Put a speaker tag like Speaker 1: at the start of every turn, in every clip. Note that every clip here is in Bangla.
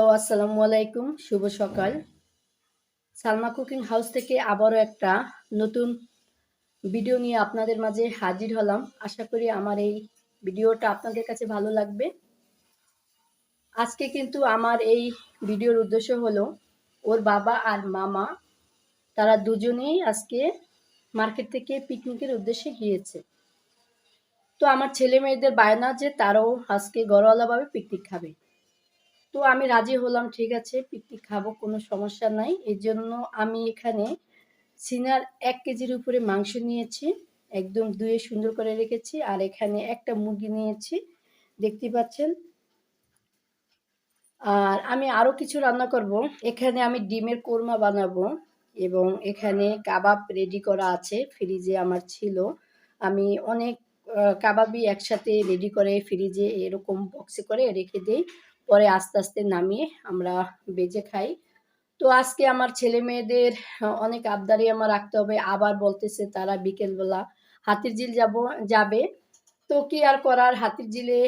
Speaker 1: আসসালামু আলাইকুম, শুভ সকাল। সালমা কুকিং হাউস থেকে আবারও একটা নতুন ভিডিও নিয়ে আপনাদের মাঝে হাজির হলাম। আশা করি আমার এই ভিডিওটা আপনাদের কাছে ভালো লাগবে। আজকে কিন্তু আমার এই ভিডিওর উদ্দেশ্য হলো, ওর বাবা আর মামা, তারা দুজনেই আজকে মার্কেট থেকে পিকনিকের উদ্দেশ্যে গিয়েছে। তো আমার ছেলে মেয়েদের বায়না যে তারাও আজকে গড়ওয়ালাভাবে পিকনিক খাবে। তো আমি রাজি হলাম, ঠিক আছে, পিকনিক খাব, কোনো সমস্যা নাই। এই জন্য আমি এখানে সিনার এক কেজির উপরে মাংস নিয়েছি, একদম ধুয়ে সুন্দর করে রেখেছি, আর এখানে একটা মুরগি নিয়েছি, দেখতে পাচ্ছেন? আর আমি আরও কিছু রান্না করব। এখানে আমি ডিমের কোরমা বানাবো, এবং এখানে কাবাব রেডি করা আছে, ফ্রিজে আমার ছিল। আমি অনেক কাবাবই একসাথে রেডি করে ফ্রিজে এরকম বক্সে করে রেখে দিই। পরে আস্তে আস্তে নামিয়ে আমরা বেজে খাই। তো আজকে আমার ছেলে মেয়েদের, অনেক আবদারি আমার রাখতে হবে। আবার বলতেছে তারা বিকেলবেলা হাতির ঝিল যাব, যাবে। তো কি আর করার? হাতির ঝিলে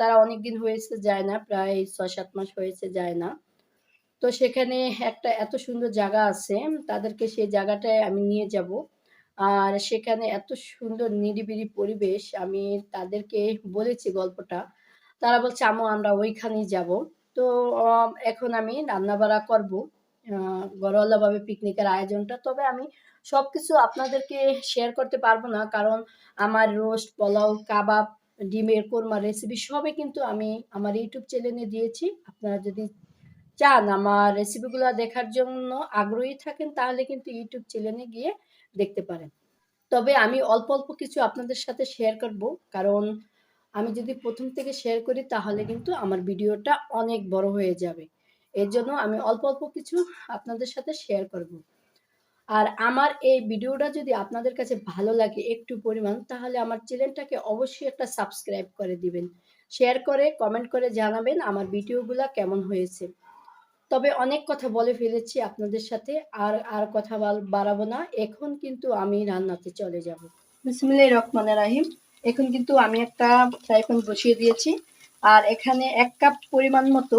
Speaker 1: তারা অনেক দিন হয়েছে, যায় না। প্রায় ছয় সাত মাস হয়েছে, যায় না। তো সেখানে একটা এত সুন্দর জায়গা আছে, তাদেরকে সেই জায়গাটায় আমি নিয়ে যাব। আর সেখানে এত সুন্দর নিরিবিলি পরিবেশ, আমি তাদেরকে বলেছি গল্পটা। তারা বলছে আমু আমরা ওইখানেই যাব। তো এখন আমি রান্নাবাড়া করব। আহ, ঘরোয়াভাবে পিকনিকের আয়োজনটা। তবে আমি সব কিছু আপনাদেরকে শেয়ার করতে পারব না কারণ আমার রোস্ট পোলাও কাবাব ডিমের কোরমা রেসিপি সবই কিন্তু আমি আমার ইউটিউব চ্যানেলে দিয়েছি। আপনারা যদি চান আমার রেসিপিগুলো দেখার জন্য আগ্রহী থাকেন তাহলে কিন্তু ইউটিউব চ্যানেলে গিয়ে দেখতে পারেন। তবে আমি অল্প অল্প কিছু আপনাদের সাথে শেয়ার করব কারণ আমি যদি প্রথম থেকে শেয়ার করি তাহলে কিন্তু আমার ভিডিওটা অনেক বড় হয়ে যাবে। এর জন্য আমি অল্প অল্প কিছু আপনাদের সাথে শেয়ার করব। আর আমার এই ভিডিওটা যদি আপনাদের কাছে ভালো লাগে একটু পরিমাণ তাহলে আমার চ্যানেলটাকে অবশ্যই একটা সাবস্ক্রাইব করে দিবেন। শেয়ার করে কমেন্ট করে জানাবেন আমার ভিডিওগুলো কেমন হয়েছে। তবে অনেক কথা বলে ফেলেছি আপনাদের সাথে আর আর কথা বাড়াবো না। এখন কিন্তু আমি রান্নাতে চলে যাব। বিসমিল্লাহ রহমানের রাহিম। এখন কিন্তু আমি একটা ফ্রাই প্যান বসিয়ে দিয়েছি। আর এখানে এক কাপ পরিমাণ মতো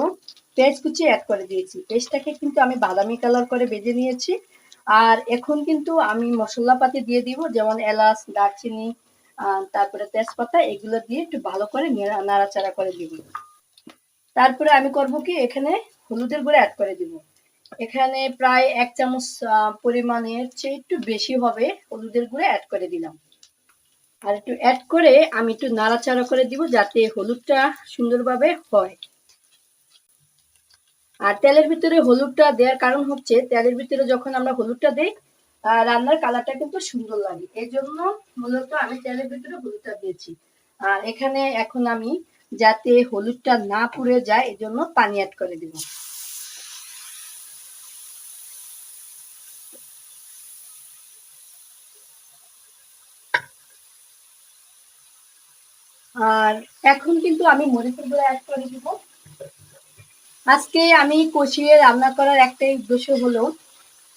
Speaker 1: পেঁয়াজ কুচি অ্যাড করে দিয়েছি। পেঁয়াজটাকে কিন্তু আমি বাদামি কালার করে বেজে নিয়েছি। আর এখন কিন্তু আমি মশলাপাতি দিয়ে দিব, যেমন এলাচ, দারচিনি তারপরে তেজপাতা, এগুলো দিয়ে একটু ভালো করে নাড়াচাড়া করে দিব। তারপরে আমি করব কি, এখানে হলুদের গুঁড়ো অ্যাড করে দিব। এখানে প্রায় এক চামচ পরিমাণের চেয়ে একটু বেশি হবে হলুদের গুঁড়ো অ্যাড করে দিলাম। আর একটু অ্যাড করে আমি একটু নাড়াচাড়া করে দিব যাতে হলুদটা সুন্দরভাবে হয়। আর তেলের ভিতরে হলুদটা দেওয়ার কারণ হচ্ছে, তেলের ভিতরে যখন আমরা হলুদটা দেই রান্নার কালারটা কিন্তু সুন্দর লাগে। এই জন্য মূলত আমি তেলের ভিতরে হলুদটা দিয়েছি। আর এখানে এখন আমি যাতে হলুদটা না পুড়ে যায় এই জন্য পানি অ্যাড করে দিব। আর এখন কিন্তু আমি মরিচের গুঁড়ো অ্যাড করে দিব। আজকে আমি কষিয়ে রান্না করার একটাই উদ্দেশ্য হলো,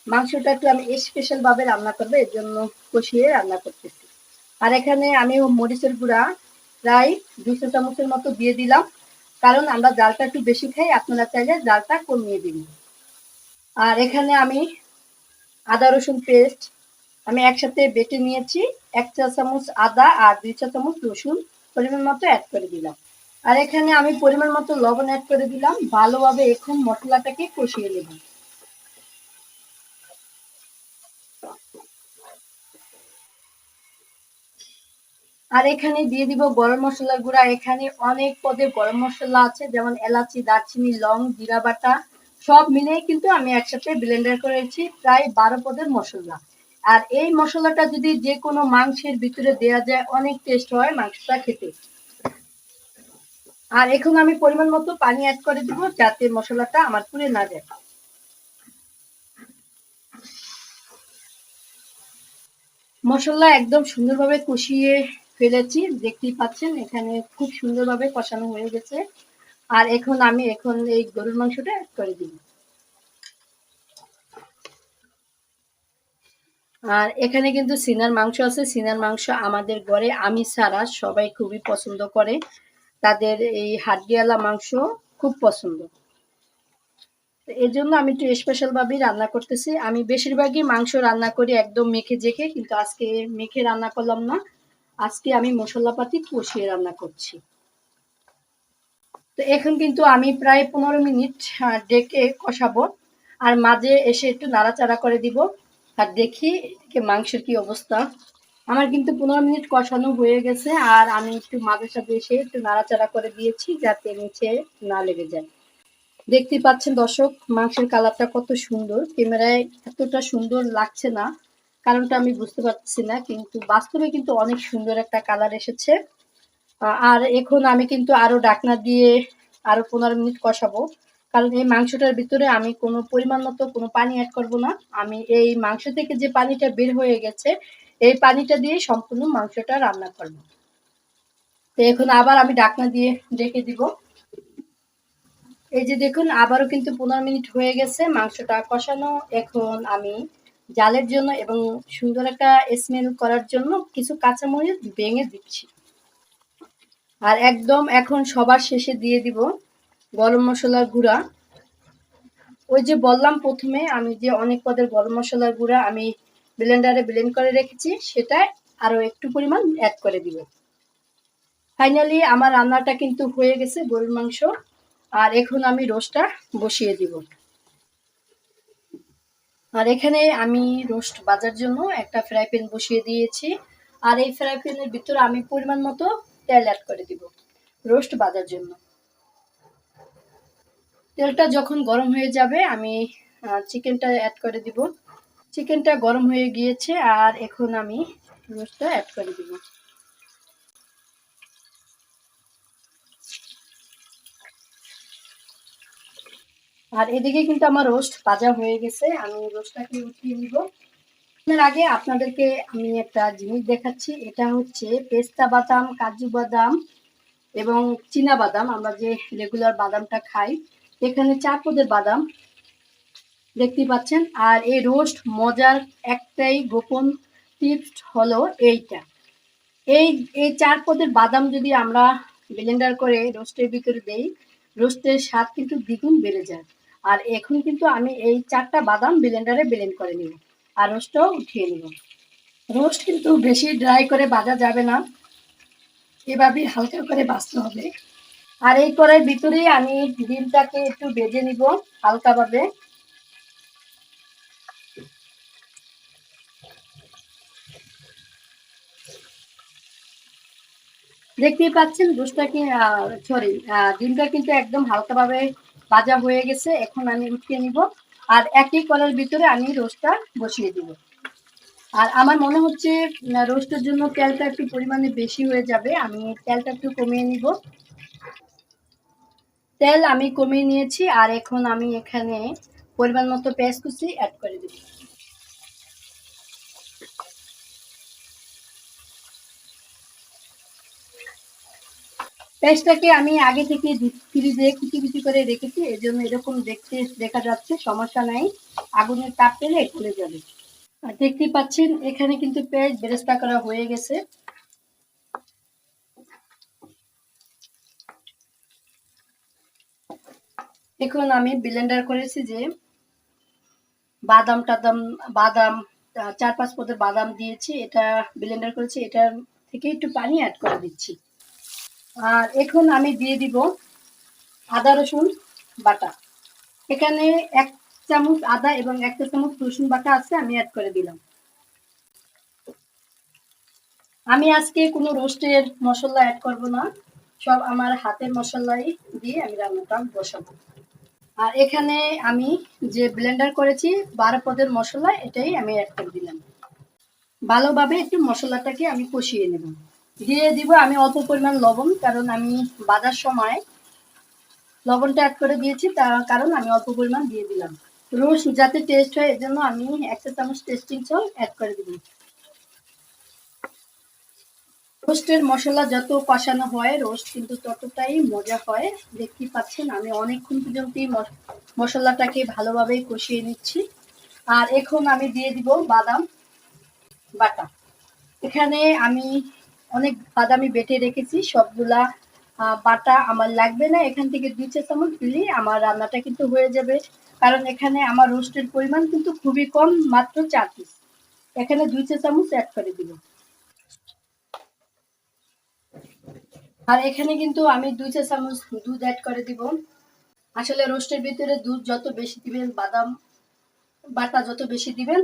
Speaker 1: মাংসটা একটু আমি স্পেশাল ভাবে রান্না করব, এর জন্য কষিয়ে রান্না করতেছি। আর এখানে আমি মরিচের গুঁড়া প্রায় দুশো চামচের মতো দিয়ে দিলাম, কারণ আমরা জালটা একটু বেশি খাই, আপনারা চাইলে জালটা কমিয়ে দিন। আর এখানে আমি আদা রসুন পেস্ট আমি একসাথে বেটে নিয়েছি, এক চা চামচ আদা আর দুই চা চামচ রসুন। পরিমাণ মতো অ্যাড করে দিলাম। আর এখানে আমি পরিমাণ মতো লবণ অ্যাড করে দিলাম। ভালোভাবে এখন মশলাটাকে কষিয়ে নেব। আর এখানে দিয়ে দিব গরম মশলার গুঁড়া। এখানে অনেক পদের গরম মশলা আছে, যেমন এলাচি, দারচিনি, লং, জিরা বাটা, সব মিলিয়ে কিন্তু আমি একসাথে ব্লেন্ডার করেছি প্রায় বারো পদের মশলা। আর এই মশলাটা যদি যে কোনো মাংসের ভিতরে দেয়া যায়, অনেক টেস্ট হয় মাংসটা খেতে। আর এখন আমি পরিমাণ মতো পানি অ্যাড করে দিব যাতে মশলাটা আমার পুড়ে না যায়। মশলা একদম সুন্দরভাবে কষিয়ে ফেলেছি, দেখতেই পাচ্ছেন এখানে খুব সুন্দরভাবে কষানো হয়ে গেছে। আর এখন আমি এখন এই গরুর মাংসটা অ্যাড করে দিব। আর এখানে কিন্তু সিনার মাংস আছে। সিনার মাংস আমাদের ঘরে, আমি ছাড়া সবাই খুবই পছন্দ করে। তাদের এই হাড্ডিওয়ালা মাংস খুব পছন্দ। এর জন্য আমি একটু স্পেশাল ভাবেই রান্না করতেছি। আমি বেশিরভাগই মাংস রান্না করি একদম মেখে জেখে কিন্তু আজকে মেখে রান্না করলাম না। আজকে আমি মশলাপাতি কষিয়ে রান্না করছি। তো এখন কিন্তু আমি প্রায় পনেরো মিনিট ডেকে কষাবো। আর মাঝে এসে একটু নাড়াচাড়া করে দিব। আর দেখি যে মাংসের কি অবস্থা। আমার কিন্তু পনেরো মিনিট কষানো হয়ে গেছে আর আমি একটু মাঝে সাথে এসে একটু নাড়াচাড়া করে দিয়েছি যাতে নিচে না লেগে যায়। দেখতে পাচ্ছেন দর্শক, মাংসের কালারটা কত সুন্দর। ক্যামেরায় এতটা সুন্দর লাগছে না, কারণটা আমি বুঝতে পারছি না, কিন্তু বাস্তবে কিন্তু অনেক সুন্দর একটা কালার এসেছে। আর এখন আমি কিন্তু আরও ডাকনা দিয়ে আরও পনেরো মিনিট কষাবো। কারণ এই মাংসটার ভিতরে আমি কোনো পরিমাণ মতো কোনো পানি অ্যাড করব না। আমি এই মাংস থেকে যে পানিটা বের হয়ে গেছে, এই পানিটা দিয়ে সম্পূর্ণ মাংসটা রান্না করব। তো এখন আবার আমি ডাকনা দিয়ে ঢেকে দিব। এই যে দেখুন, আবারও কিন্তু পনেরো মিনিট হয়ে গেছে মাংসটা কষানো। এখন আমি জালের জন্য এবং সুন্দর একটা স্মেল করার জন্য কিছু কাঁচামরিচ ভেঙে দিচ্ছি। আর একদম এখন সবার শেষে দিয়ে দিব। গরম মশলার গুঁড়া। ওই যে বললাম প্রথমে, আমি যে অনেক পদের গরম মশলার গুঁড়া আমি ব্লেন্ডারে ব্লেন্ড করে রেখেছি, সেটা আরও একটু পরিমাণ অ্যাড করে দিব। ফাইনালি আমার রান্নাটা কিন্তু হয়ে গেছে গরুর মাংস, আর এখন আমি রোস্টটা বসিয়ে দিব। আর এখানে আমি রোস্ট বাজার জন্য একটা ফ্রাই প্যান বসিয়ে দিয়েছি, আর এই ফ্রাই প্যানের ভিতরে আমি পরিমাণ মতো তেল অ্যাড করে দিব, রোস্ট বাজার জন্য। তেলটা যখন গরম হয়ে যাবে, আমি চিকেনটা অ্যাড করে দিব। চিকেনটা গরম হয়ে গিয়েছে, আর এখন আমি রোস্টটা অ্যাড করে দিব। আর এদিকে কিন্তু আমার রোস্ট ভাজা হয়ে গেছে, আমি রোস্টটাকে উঠিয়ে নিব। এর আগে আপনাদেরকে আমি একটা জিনিস দেখাচ্ছি, এটা হচ্ছে পেস্তা বাদাম, কাজু বাদাম এবং চীনা বাদাম। আমরা যে রেগুলার বাদামটা খাই এখানে চার পদের বাদাম দেখতে পাচ্ছেন। আর এই রোস্ট মজার একটাই গোপন টিপস হলো এইটা। এই এই চার পদের বাদাম যদি আমরা ব্লেন্ডার করে রোস্টের ভিতরে দেই, রোস্টের স্বাদ কিন্তু দ্বিগুণ বেড়ে যায়। আর এখন কিন্তু আমি এই চারটা বাদাম ব্লেন্ডারে ব্লেন্ড করে নিব আর রোস্টটাও উঠিয়ে নিব। রোস্ট কিন্তু বেশি ড্রাই করে বাজা যাবে না। এভাবেই হালকা করে বাছতে হবে। আর এই কড়াইয়ের ভিতরে আমি ডিমটাকে একটু ভেজে নিব হালকাভাবে। দেখতেই পাচ্ছেন রোস্টটাকে সরি ডিমটা কিন্তু একদম হালকাভাবে ভাজা হয়ে গেছে, এখন আমি উঠিয়ে নিব। আর একই কলার ভিতরে আমি রোস্টটা বসিয়ে দিব। আর আমার মনে হচ্ছে রোস্টের জন্য তেলটা একটু পরিমাণে বেশি হয়ে যাবে, আমি তেলটা একটু কমিয়ে নিব। তেল আমি কমিয়ে নিয়েছি আর এখন আমি এখানে পরিমাণ মতো পেঁয়াজ কুচি অ্যাড করে দিব। পেঁয়াজটাকে আমি আগে থেকে ফ্রিজে কুচি কুচি করে রেখেছি এর জন্য এরকম দেখতে দেখা যাচ্ছে, সমস্যা নাই। আগুনের তাপ পেলে খুলে যাবে। আর দেখতে পাচ্ছেন, এখানে কিন্তু পেঁয়াজ বেরেস্তা করা হয়ে গেছে। এখন আমি ব্লেন্ডার করেছি যে বাদাম টাদাম বাদাম চার পাঁচ পদের বাদাম দিয়েছি, এটা ব্লেন্ডার করেছি এটার থেকে একটু পানি অ্যাড করে দিচ্ছি। আর এখন আমি দিয়ে দিব আদা, রসুন বাটা। এখানে এক চামচ আদা এবং একটা চামচ রসুন বাটা আছে, আমি অ্যাড করে দিলাম। আমি আজকে কোনো রোস্টের মশলা অ্যাড করব না, সব আমার হাতের মশলাই দিয়ে আমি রান্নাটা বসাবো। আর এখানে আমি যে ব্লেন্ডার করেছি, বারো পদের মশলা, এটাই আমি অ্যাড করে দিলাম। ভালোভাবে একটু মশলাটাকে আমি কষিয়ে নেব। দিয়ে দিব আমি অল্প পরিমাণ লবণ, কারণ আমি বাজার সময় লবণটা অ্যাড করে দিয়েছি, তার কারণ আমি অল্প পরিমাণ দিয়ে দিলাম। রোস যাতে টেস্ট হয়, এজন্য আমি একটা চামচ টেস্টিং সল্ট অ্যাড করে দিলাম। রোস্টের মশলা যত কষানো হয়, রোস্ট কিন্তু ততটাই মজা হয়। দেখতেই পাচ্ছেন, আমি অনেকক্ষণ পর্যন্ত মশ- মশলাটাকে ভালোভাবে কষিয়ে নিচ্ছি। আর এখন আমি দিয়ে দিব বাদাম বাটা। এখানে আমি অনেক বাদামি বেটে রেখেছি, সবগুলা বাটা আমার লাগবে না। এখান থেকে দুই চা চামচ দিলেই আমার রান্নাটা কিন্তু হয়ে যাবে। কারণ এখানে আমার রোস্টের পরিমাণ কিন্তু খুবই কম, মাত্র চার পিস এখানে দুই চা চামচ অ্যাড করে দিব আর এখানে কিন্তু আমি দুই চা চামচ দুধ অ্যাড করে দিব। আসলে রোস্টের ভিতরে দুধ যত বেশি দিবেন, বাদাম বাটা যত বেশি দিবেন,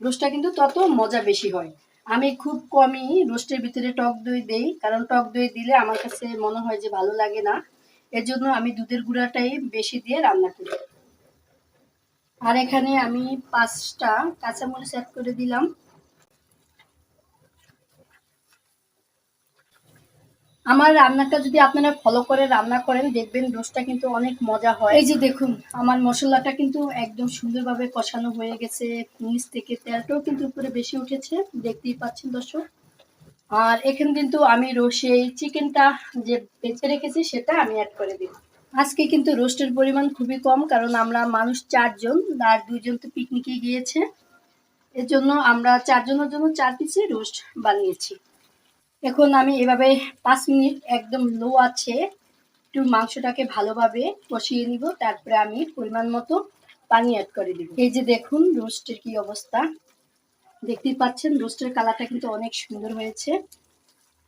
Speaker 1: রোস্টটা কিন্তু তত মজা বেশি হয়। আমি খুব কমই রোস্টের ভিতরে টক দই দেই, কারণ টক দই দিলে আমার কাছে মনে হয় যে ভালো লাগে না। এর জন্য আমি দুধের গুঁড়াটাই বেশি দিয়ে রান্না করি। আর এখানে আমি পাঁচটা কাঁচামরিচ অ্যাড করে দিলাম। আমার রান্নাটা যদি আপনারা ফলো করে রান্না করেন, দেখবেন রোস্টটা কিন্তু অনেক মজা হয়। এই যে দেখুন, আমার মশলাটা কিন্তু একদম সুন্দরভাবে কষানো হয়ে গেছে। নিচ থেকে তেলটাও কিন্তু উপরে বেশি উঠেছে, দেখতেই পাচ্ছেন দর্শক। আর এখানে কিন্তু আমি রোসে চিকেনটা যে বেঁচে রেখেছি, সেটা আমি অ্যাড করে দিই আজকে কিন্তু রোস্টের পরিমাণ খুবই কম, কারণ আমরা মানুষ চারজন, আর দুইজন তো পিকনিকে গিয়েছে। এর জন্য আমরা চারজনের জন্য চার পিসে রোস্ট বানিয়েছি। এখন আমি এভাবে পাঁচ মিনিট একদম লো আছে। একটু মাংসটাকে ভালোভাবে কষিয়ে নিব, তারপরে আমি পরিমাণ মতো পানি অ্যাড করে দিব। এই যে দেখুন রোস্টের কি অবস্থা। দেখতেই পাচ্ছেন রোস্টের কালারটা কিন্তু অনেক সুন্দর হয়েছে।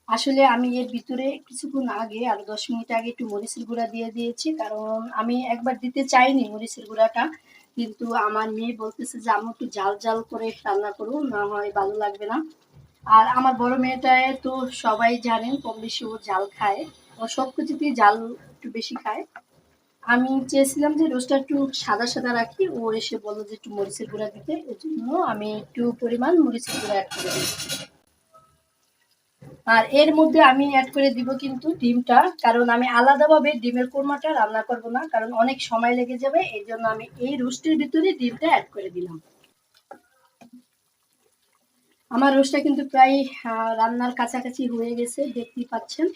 Speaker 1: আসলে আমি এর ভিতরে কিছুক্ষণ আগে, আর দশ মিনিট আগে একটু মরিচের গুঁড়া দিয়ে দিয়েছি, কারণ আমি একবার দিতে চাইনি মরিচের গুঁড়াটা, কিন্তু আমার মেয়ে বলতেছে যে আমি একটু জাল জাল করে রান্না করুন না হয় ভালো লাগবে না। আর আমার বড় মেয়েটায় তো সবাই জানেন, কম বেশি ও জাল খায়। ও সব কিছুতেই জাল একটু বেশি খায়। আমি চেয়েছিলাম যে রোস্টটা একটু সাদা সাদা রাখি। ও এসে বলল যে একটু মরিচের গুঁড়া দিতে। এর জন্য আমি একটু পরিমাণ মরিচের গুঁড়া অ্যাড করে দিই আর এর মধ্যে আমি অ্যাড করে দিব কিন্তু ডিমটা, কারণ আমি আলাদাভাবে ডিমের কোরমাটা রান্না করব না, কারণ অনেক সময় লেগে যাবে। এই জন্য আমি এই রোস্টের ভিতরে ডিমটা অ্যাড করে দিলাম। আমার রোস্টটা কিন্তু প্রায় রান্নার কাছাকাছি হয়ে গেছে, দেখতেই পাচ্ছেন।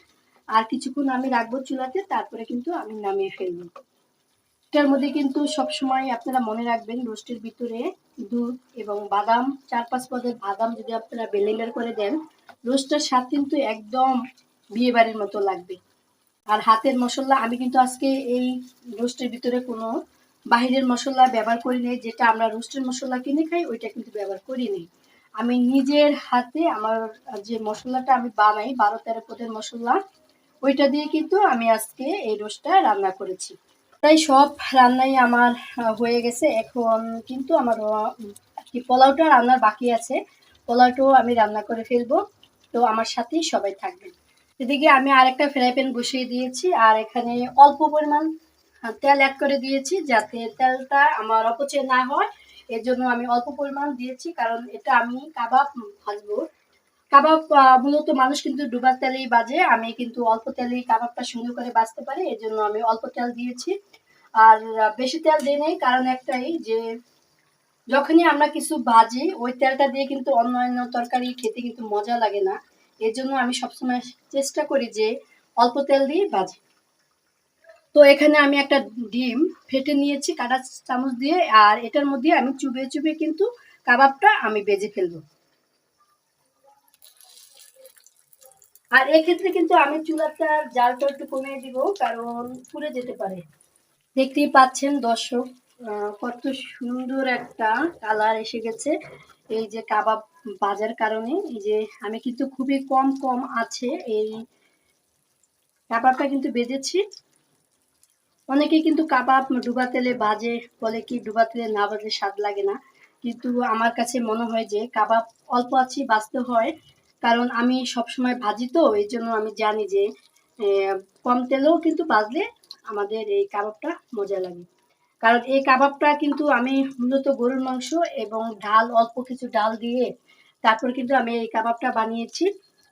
Speaker 1: আর কিছুক্ষণ আমি রাখব চুলাতে, তারপরে কিন্তু আমি নামিয়ে ফেলব। এটার মধ্যে কিন্তু সব সময় আপনারা মনে রাখবেন, রোস্টের ভিতরে দুধ এবং বাদাম চার পাঁচ পদের বাদাম যদি আপনারা বেলেন্ডার করে দেন, রোস্টের স্বাদ কিন্তু একদম বিয়ে বাড়ির মতো লাগবে। আর হাতের মশলা, আমি কিন্তু আজকে এই রোস্টের ভিতরে কোনো বাহিরের মশলা ব্যবহার করি নেই, যেটা আমরা রোস্টের মশলা কিনে খাই, ওইটা কিন্তু ব্যবহার করি নেই। আমি নিজের হাতে আমার যে মশলাটা আমি বানাই বারো তেরো পদের মশলা, ওইটা দিয়ে কিন্তু আমি আজকে এই রোস্টটা রান্না করেছি। তাই সব রান্নাই আমার হয়ে গেছে। এখন কিন্তু আমার কি পোলাওটা রান্নার বাকি আছে। পোলাওটাও আমি রান্না করে ফেলব। তো আমার সাথেই সবাই থাকবেন এদিকে আমি আরেকটা ফ্রাই প্যান বসিয়ে দিয়েছি আর এখানে অল্প পরিমাণ তেল অ্যাড করে দিয়েছি যাতে তেলটা আমার অপচয় না হয়। এর জন্য আমি অল্প পরিমাণ দিয়েছি, কারণ এটা আমি কাবাব ভাজবো। কাবাব মূলত মানুষ কিন্তু ডুবার তেলেই বাজে, আমি কিন্তু অল্প তেলেই কাবাবটা সুন্দর করে বাজতে পারি এর জন্য আমি অল্প তেল দিয়েছি। আর বেশি তেল দিই নেই, কারণ একটাই যে, যখনই আমরা কিছু ভাজি, ওই তেলটা দিয়ে কিন্তু অন্য অন্য তরকারি খেতে কিন্তু মজা লাগে না। এর জন্য আমি সবসময় চেষ্টা করি যে, অল্প তেল দিয়ে ভাজি তো এখানে আমি একটা ডিম ফেটে নিয়েছি, কাটা চামচ দিয়ে, আর এটার মধ্যে আমি চুবিয়ে চুবিয়ে কিন্তু কাবাবটা আমি বেজে ফেলব। আর এক্ষেত্রে কিন্তু আমি চুলাটার জালটা একটু কমিয়ে দিব, কারণ পুড়ে যেতে পারে। দেখতেই পাচ্ছেন দর্শক কত সুন্দর একটা কালার এসে গেছে এই যে কাবাব বাজার কারণে। এই যে আমি কিন্তু খুবই কম কম আছে এই কাবাবটা কিন্তু বেজেছি। অনেকে কিন্তু কাবাব, ডুবা তেলে বাজে, বলে কি ডুবা তেলে না বাজলে স্বাদ লাগে না। কিন্তু আমার কাছে মনে হয় যে কাবাব অল্প আছে বাঁচতে হয়, কারণ আমি সবসময় ভাজি তো, এই জন্য আমি জানি যে কম তেলেও কিন্তু বাজলে আমাদের এই কাবাবটা মজা লাগে। কারণ এই কাবাবটা কিন্তু আমি মূলত গরুর মাংস এবং ডাল, অল্প কিছু ডাল দিয়ে তারপর কিন্তু আমি এই কাবাবটা বানিয়েছি।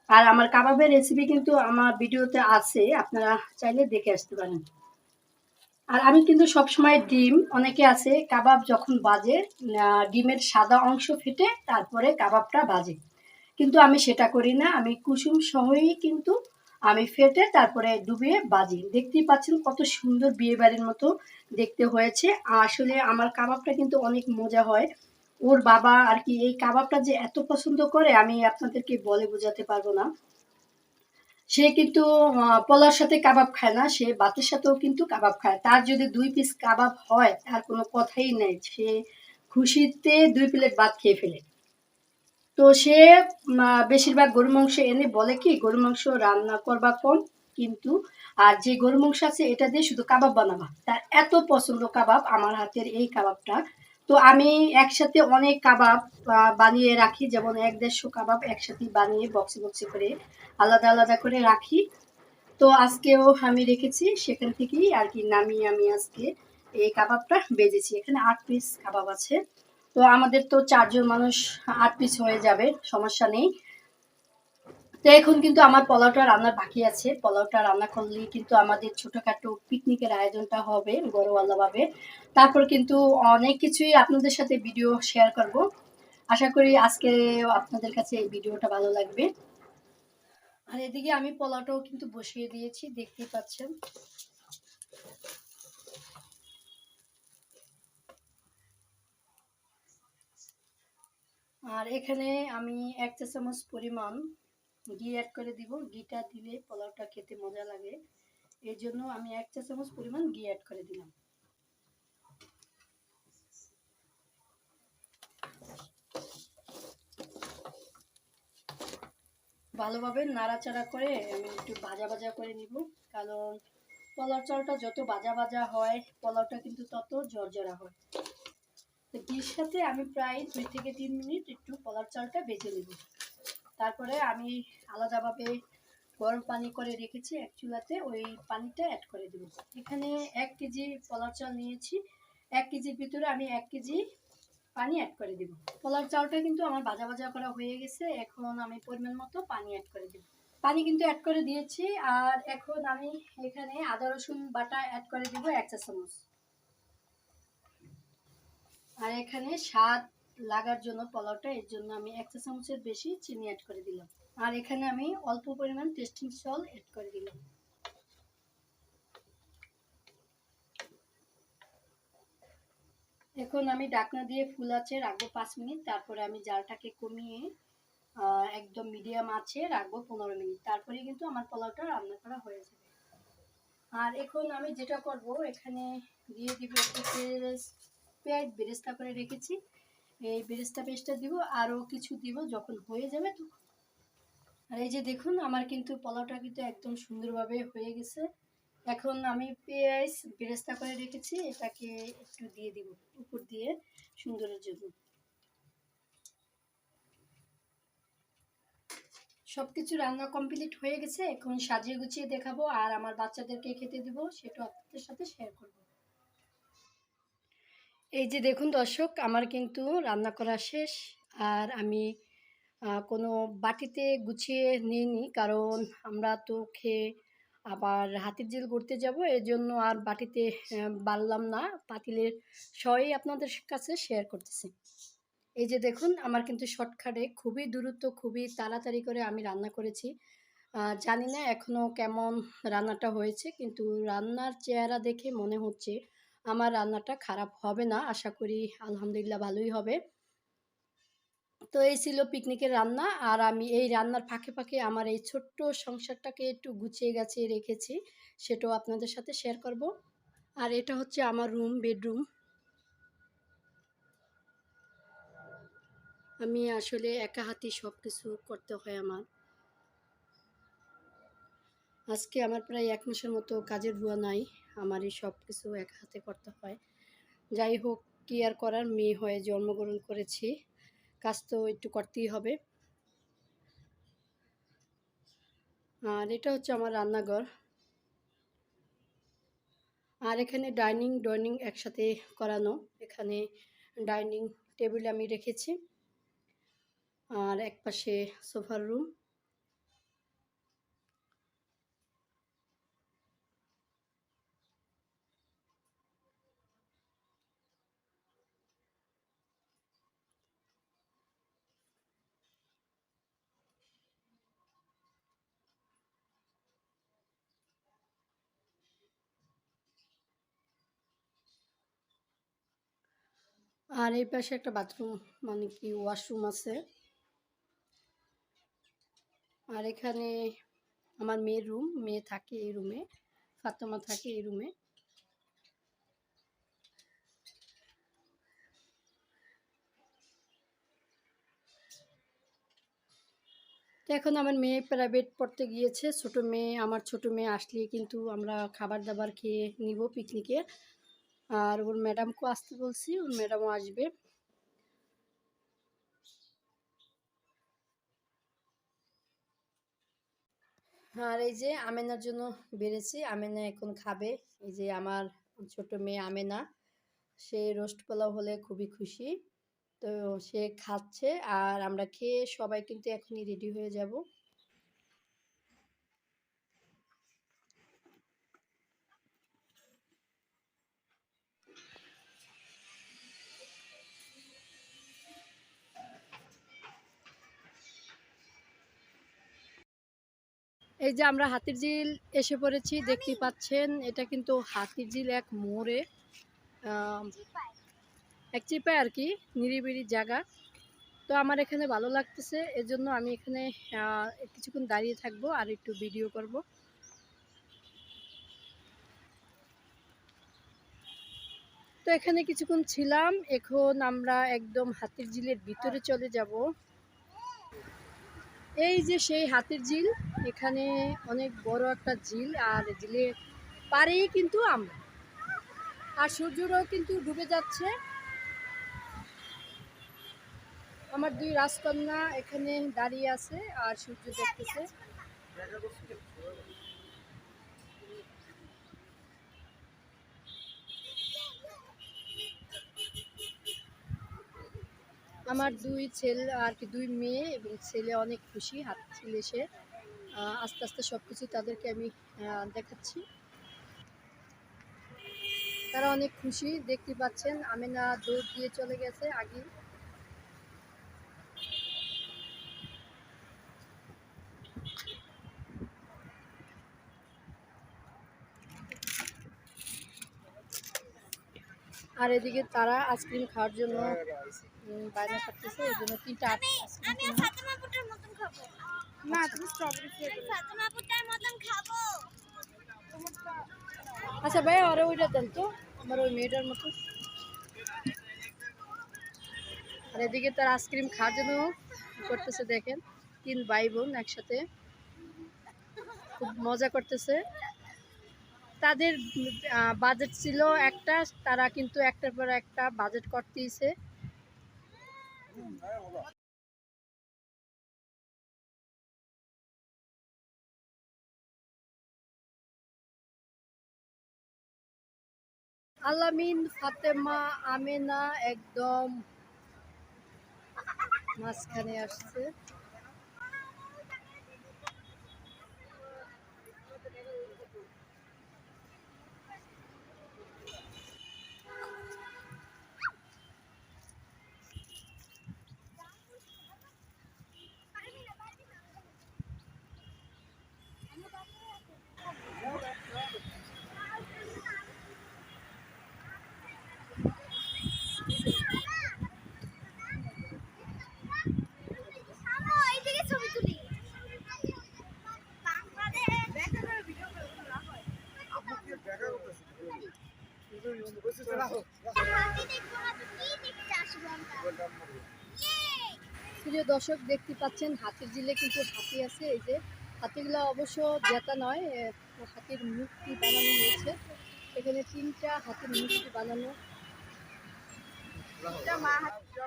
Speaker 1: আর আমার কাবাবের রেসিপি কিন্তু আমার ভিডিওতে আছে, আপনারা চাইলে দেখে আসতে পারেন। আর আমি কিন্তু সবসময় ডিম, অনেকে আছে কাবাব যখন বাজে ডিমের সাদা অংশ ফেটে তারপরে কাবাবটা বাজে। কিন্তু আমি সেটা করি না, আমি কুসুম সহই কিন্তু আমি ফেটে তারপরে ডুবিয়ে বাজি। দেখতেই পাচ্ছেন কত সুন্দর বিয়ে বাড়ির মতো দেখতে হয়েছে। আসলে আমার কাবাবটা কিন্তু অনেক মজা হয়। ওর বাবা আর কি এই কাবাবটা যে এত পছন্দ করে, আমি আপনাদেরকে বলে বোঝাতে পারব না। সে কিন্তু পোলার সাথে কাবাব খায় না, সে ভাতের সাথেও কিন্তু কাবাব খায়। তার যদি দুই পিস কাবাব হয়, তার কোনো কথাই নেই। সে খুশিতে দুই প্লেট ভাত খেয়ে ফেলে। তো সে বেশিরভাগ গরু মাংস এনে বলে কি গরু মাংস রান্না করবা কম, কিন্তু, আর যে গরু মাংস আছে, এটা দিয়ে শুধু কাবাব বানাবা। তার এত পছন্দ কাবাব, আমার হাতের এই কাবাবটা তো আমি একসাথে অনেক কাবাব বানিয়ে রাখি। যেমন এক দেড়শো কাবাব একসাথে বানিয়ে বক্সে বক্সে করে আলাদা আলাদা করে রাখি। তো আজকেও আমি রেখেছি, সেখান থেকেই আর কি নামিয়ে আমি আজকে এই কাবাবটা বেজেছি। এখানে আট পিস কাবাব আছে। তো আমাদের তো চারজন মানুষ আট পিস হয়ে যাবে, সমস্যা নেই। তো এখন কিন্তু আমার পোলাওটা রান্নার বাকি আছে। পোলাওটা রান্না করলেই কিন্তু আমাদের ছোটখাটো পিকনিকের আয়োজনটা হবে গরওয়ালাভাবে তারপর কিন্তু অনেক কিছুই আপনাদের সাথে ভিডিও শেয়ার করব। আশা করি আজকে আপনাদের কাছে এই ভিডিওটা ভালো লাগবে। আর এদিকে আমি পোলাওটাও কিন্তু বসিয়ে দিয়েছি, দেখতেই পাচ্ছেন। আর এখানে আমি এক চা চামচ পরিমাণ ঘি অ্যাড করে দিব। ঘিটা দিলে পোলাওটা খেতে মজা লাগে। এই জন্য আমি এক চা চামচ পরিমাণ ঘি অ্যাড করে দিলাম। ভালোভাবে নাড়াচাড়া করে আমি একটু ভাজা ভাজা করে নিব। কারণ পোলাও চালটা যত ভাজা ভাজা হয়, পোলাওটা কিন্তু তত জর্জরা হয়। তো ঘির সাথে আমি প্রায় দুই থেকে তিন মিনিট একটু পোলাও চালটা বেজে নেব। তারপরে আমি আলাদাভাবে গরম পানি করে রেখেছি এক চুলাতে, ওই পানিটা অ্যাড করে দেব। এখানে এক কেজি পোলাও চাল নিয়েছি, এক কেজির ভিতরে আমি এক কেজি পানি অ্যাড করে দেব। পোলাও চালটা কিন্তু আমার ভাজা ভাজা করা হয়ে গেছে, এখন আমি পরিমাণ মতো পানি অ্যাড করে দেব। পানি কিন্তু অ্যাড করে দিয়েছি, আর এখন আমি এখানে আদা, রসুন বাটা অ্যাড করে দেব এক চা চামচ। আর এখানে স্বাদ লাগার জন্য পোলাওটা, এর জন্য আমি এক চা চামচের বেশি চিনি অ্যাড করে দিলাম। আর এখানে আমি অল্প পরিমাণ টেস্টিং সল অ্যাড করে দিলাম। এখন আমি ডাকনা দিয়ে ফুল আছে, রাখব পাঁচ মিনিট। তারপরে আমি জালটাকে কমিয়ে একদম মিডিয়াম আছে, রাখব পনেরো মিনিট। তারপরে কিন্তু আমার পোলাওটা রান্না করা হয়ে যাবে। আর এখন আমি যেটা করব, এখানে দিয়ে দিব একটু পেঁয়াজ বেরেস্তা করে রেখেছি। এই বেরেস্তা পেস্টটা দিব আরও কিছু দিব, যখন হয়ে যাবে তখন। আর এই যে দেখুন, আমার কিন্তু পোলাওটা কিন্তু একদম সুন্দরভাবে হয়ে গেছে। এখন আমি পেঁয়াজ বেরেস্তা করে রেখেছি, এটাকে একটু দিয়ে দিব উপর দিয়ে সুন্দরের জন্য। সব কিছু রান্না কমপ্লিট হয়ে গেছে, এখন সাজিয়ে গুছিয়ে দেখাবো, আর আমার বাচ্চাদেরকে খেতে দিব, সেটা আপনাদের সাথে শেয়ার করব। এই যে দেখুন দর্শক, আমার কিন্তু রান্না করা শেষ। আর আমি কোনো বাটিতে গুছিয়ে নিইনি। কারণ আমরা তো খেয়ে আবার হাতির ঝিল ঘুরতে যাব। এর জন্য আর বাটিতে বাড়লাম না। পাতিলের সবই আপনাদের কাছে শেয়ার করতেছি। এই যে দেখুন, আমার কিন্তু শর্টকাটে খুবই দ্রুত, খুবই তাড়াতাড়ি করে আমি রান্না করেছি। জানি না এখনও কেমন রান্নাটা হয়েছে, কিন্তু রান্নার চেহারা দেখে মনে হচ্ছে আমার রান্নাটা খারাপ হবে না, আশা করি আলহামদুলিল্লাহ ভালোই হবে। তো এই ছিল পিকনিকের রান্না, আর আমি এই রান্নার ফাঁকে ফাঁকে আমার এই ছোট্ট সংসারটাকে একটু গুছিয়ে গাছিয়ে রেখেছি, সেটাও আপনাদের সাথে শেয়ার করব। আর এটা হচ্ছে আমার রুম বেডরুম আমি আসলে একা হাতে সব কিছু করতে হয় আমার। আজকে আমার প্রায় এক মাসের মতো কাজের বুয়া নাই। আমারই সব কিছু একা হাতে করতে হয়। যাই হোক, কি আর করার? মেয়ে হয়ে জন্মগ্রহণ করেছি। কাজ তো একটু করতেই হবে। আর এটা হচ্ছে আমার রান্নাঘর। আর এখানে ডাইনিং ডাইনিং একসাথে করানো। এখানে ডাইনিং টেবিল আমি রেখেছি। আর এক পাশে সোফার রুম। আর এই পাশে একটা বাথরুম মানে কি, ওয়াশরুম আছে। আর এখানে আমার মেয়ের রুম, মেয়ে থাকে এই রুমে, ফাতেমা থাকে এই রুমে। তো এখন আমার মেয়ে প্রাইভেট পড়তে গিয়েছে। ছোট মেয়ে, আমার ছোট মেয়ে আসলে কিন্তু আমরা খাবার দাবার খেয়ে নিব পিকনিকে। আর ওর ম্যাডামকেও আসতে বলছি, ওর ম্যাডামও আসবে। আর এই যে আমেনার জন্য বেড়েছি, আমেনা এখন খাবে। এই যে আমার ছোট মেয়ে আমেনা, সে রোস্ট পোলাও হলে খুবই খুশি। তো সে খাচ্ছে আর আমরা খেয়ে সবাই কিন্তু এখনই রেডি হয়ে যাব। এই যে আমরা হাতির ঝিল এসে পড়েছি দেখতে পাচ্ছেন এটা কিন্তু হাতির ঝিল এক মোড়ে এক চিপায় আর কি নিরিবিলি জায়গা। তো আমার এখানে ভালো লাগতেছে এজন্য আমি এখানে কিছুক্ষণ দাঁড়িয়ে থাকব আর একটু ভিডিও করব। তো এখানে কিছুক্ষণ ছিলাম এখন আমরা একদম হাতির ঝিলের ভিতরে চলে যাব। এই যে সেই হাতির ঝিল, এখানে অনেক বড় একটা ঝিল, আর ঝিলের পারেই কিন্তু আমরা। আর সূর্যটাও কিন্তু ডুবে যাচ্ছে। আমার দুই রাজকন্যা এখানে দাঁড়িয়ে আছে, আর সূর্য দেখতেছে। আমার দুই ছেলে আর কি, দুই মেয়ে এবং ছেলে অনেক খুশি, হাত ছেলে সে আস্তে আস্তে সব কিছু তাদেরকে আমি দেখাচ্ছি। তারা অনেক খুশি, দেখতে পাচ্ছেন, আমিনা দৌড় দিয়ে চলে গেছে, আগে আর এদিকে তারা আইসক্রিম খাওয়ার জন্য বায়না করতেছে এই জন্য তিনটা
Speaker 2: না তুমি স্ট্রবেরি
Speaker 1: আচ্ছা ভাই আরও ওইটা দেন তো আমার ওই মেয়েটার মতো। আর এদিকে তার আইসক্রিম খাওয়ার জন্য করতেছে দেখেন তিন ভাই বোন একসাথে। খুব মজা করতেছে। তাদের বাজেট ছিল একটা, তারা কিন্তু একটার পর একটা বাজেট করতেইছে আলামিন, ফাতেমা, আমেনা একদম মাঝখানে আসছে
Speaker 2: আমো এইদিকে ছবি তুলি হাতি দেখব না তো কি দেখতে আসব আমরা ইয়ে!
Speaker 1: প্রিয় দর্শক, দেখতে পাচ্ছেন, হাতির জিলে কিন্তু হাতি আছে। এই যে হাতিগুলো অবশ্য জেতা নয় হাতির মূর্তি বানানো হয়েছে। এখানে তিনটা হাতির মূর্তি বানানো।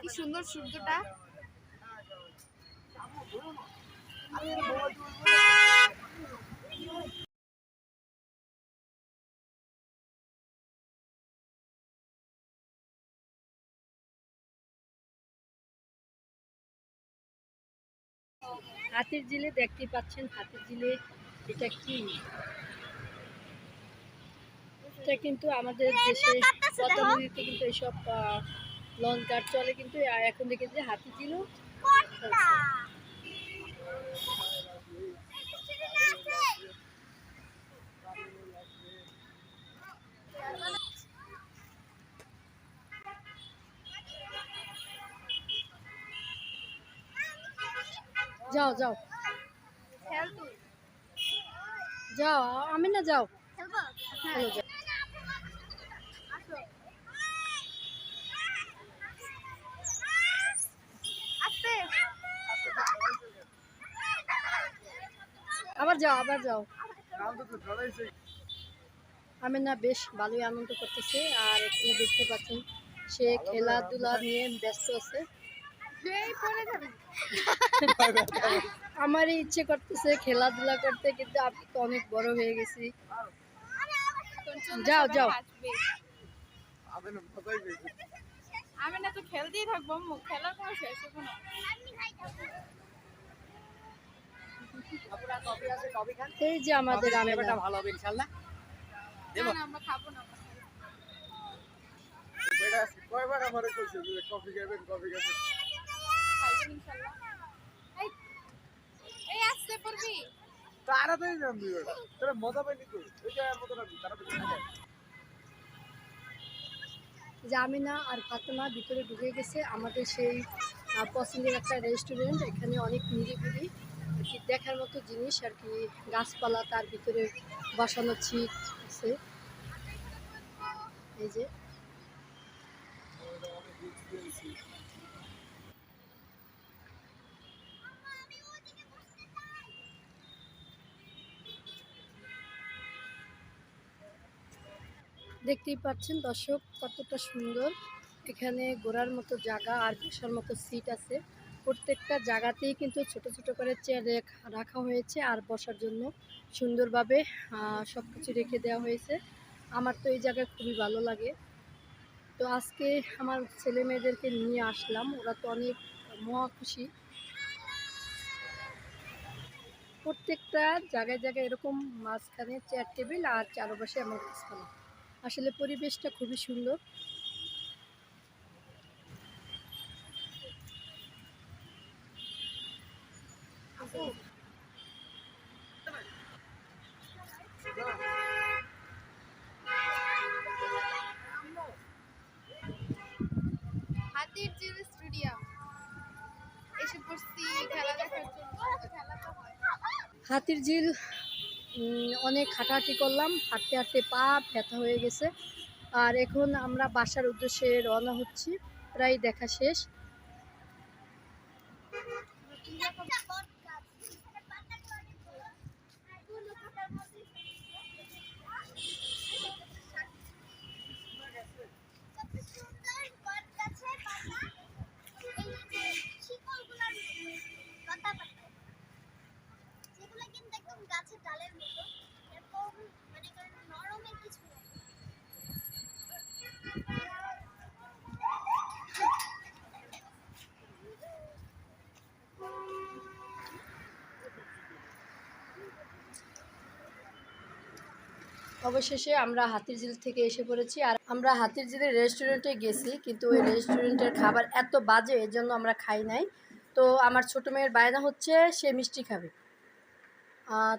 Speaker 2: কি সুন্দর সূর্যটা।
Speaker 1: হাতির জিলে দেখতে পাচ্ছেন হাতির জিলে এটা কি এটা কিন্তু আমাদের দেশে। পদ্মা নদীতে কিন্তু এইসব লঞ্চ গার্ড চলে কিন্তু এখন দেখেছি হাতি ছিল যাও যাও। যাও আমি না যাও। আবার যাও আবার যাও। আমি না বেশ ভালোই আনন্দ করতেছে, আর এখানে দেখতে পাচ্ছেন, সে খেলাধুলা নিয়ে ব্যস্ত আছে। আমারই ইচ্ছে করতেছে খেলাধুলা করতে কিন্তু আমি তো অনেক বড় হয়ে গেছি। যাও, যাও।
Speaker 2: আমি না তো খেলতেই থাকব খেলার কোনো শেষ হবে না।
Speaker 1: এই যে আমাদের আমেনা
Speaker 3: ভালো হবে ইনশাল্লাহ।
Speaker 2: না, না, আমরা খাব না
Speaker 3: কয়বার আমারে কইছে যে কফি খাবেন কফি খাবেন
Speaker 2: খাইবেন ইনশাল্লাহ এই এই আসতে পড়বি
Speaker 3: যান।
Speaker 1: আর ফাতেমা ভিতরে ঢুকে গেছে আমাদের সেই পছন্দের একটা রেস্টুরেন্ট এখানে অনেক নিরিবিলি দেখার মতো জিনিস আর কি, গাছপালা তার ভিতরে বসানো ছিট আছে এই যে দেখতেই পাচ্ছেন দর্শক, কতটা সুন্দর। এখানে ঘোরার মতো জায়গা আর বসার মতো সিট আছে। প্রত্যেকটা জায়গাতেই কিন্তু ছোট ছোট করে চেয়ার রাখা হয়েছে আর বসার জন্য সুন্দরভাবে সব কিছু রেখে দেওয়া হয়েছে। আমার তো এই জায়গায় খুবই ভালো লাগে। তো আজকে আমার ছেলে মেয়েদেরকে নিয়ে আসলাম। ওরা তো অনেক মহা খুশি। প্রত্যেকটা জায়গায় জায়গায় এরকম মাঝখানে চেয়ার টেবিল আর চারপাশে আমার গাছপালা আসলে পরিবেশটা খুবই সুন্দর।
Speaker 2: হাতির জিল স্টেডিয়াম এসে পড়ছি খেলা দেখার জন্য। খেলা তো হয়।
Speaker 1: হাতির ঝিল অনেক হাঁটাহাঁটি করলাম, হাঁটতে হাঁটতে পা ব্যথা হয়ে গেছে। আর এখন আমরা বাসার উদ্দেশ্যে রওনা হচ্ছি, প্রায় দেখা শেষ
Speaker 4: যেগুলো কিন্তু একদম মানে
Speaker 1: অবশেষে আমরা হাতির ঝিল থেকে এসে পড়েছি। আর আমরা হাতির ঝিলের রেস্টুরেন্টে গেছি, কিন্তু ওই রেস্টুরেন্টের খাবার এত বাজে, এর জন্য আমরা খাই নাই। তো আমার ছোটো মেয়ের বায়না হচ্ছে, সে মিষ্টি খাবে।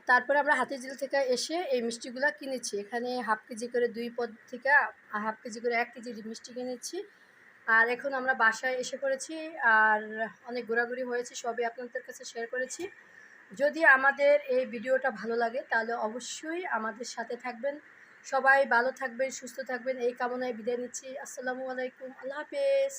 Speaker 1: তারপরে আমরা হাতির ঝিল থেকে এসে এই মিষ্টিগুলো কিনেছি। এখানে হাফ কেজি করে দুই পদ থেকে হাফ কেজি করে এক কেজি মিষ্টি কিনেছি। আর এখন আমরা বাসায় এসে পড়েছি। আর অনেক ঘোরাঘুরি হয়েছে, সবই আপনাদের কাছে শেয়ার করেছি। যদি আমাদের এই ভিডিওটা ভালো লাগে, তাহলে অবশ্যই আমাদের সাথে থাকবেন। সবাই ভালো থাকবেন, সুস্থ থাকবেন। এই কামনায় বিদায় নিচ্ছি। আসসালামু আলাইকুম। আল্লাহ হাফেজ।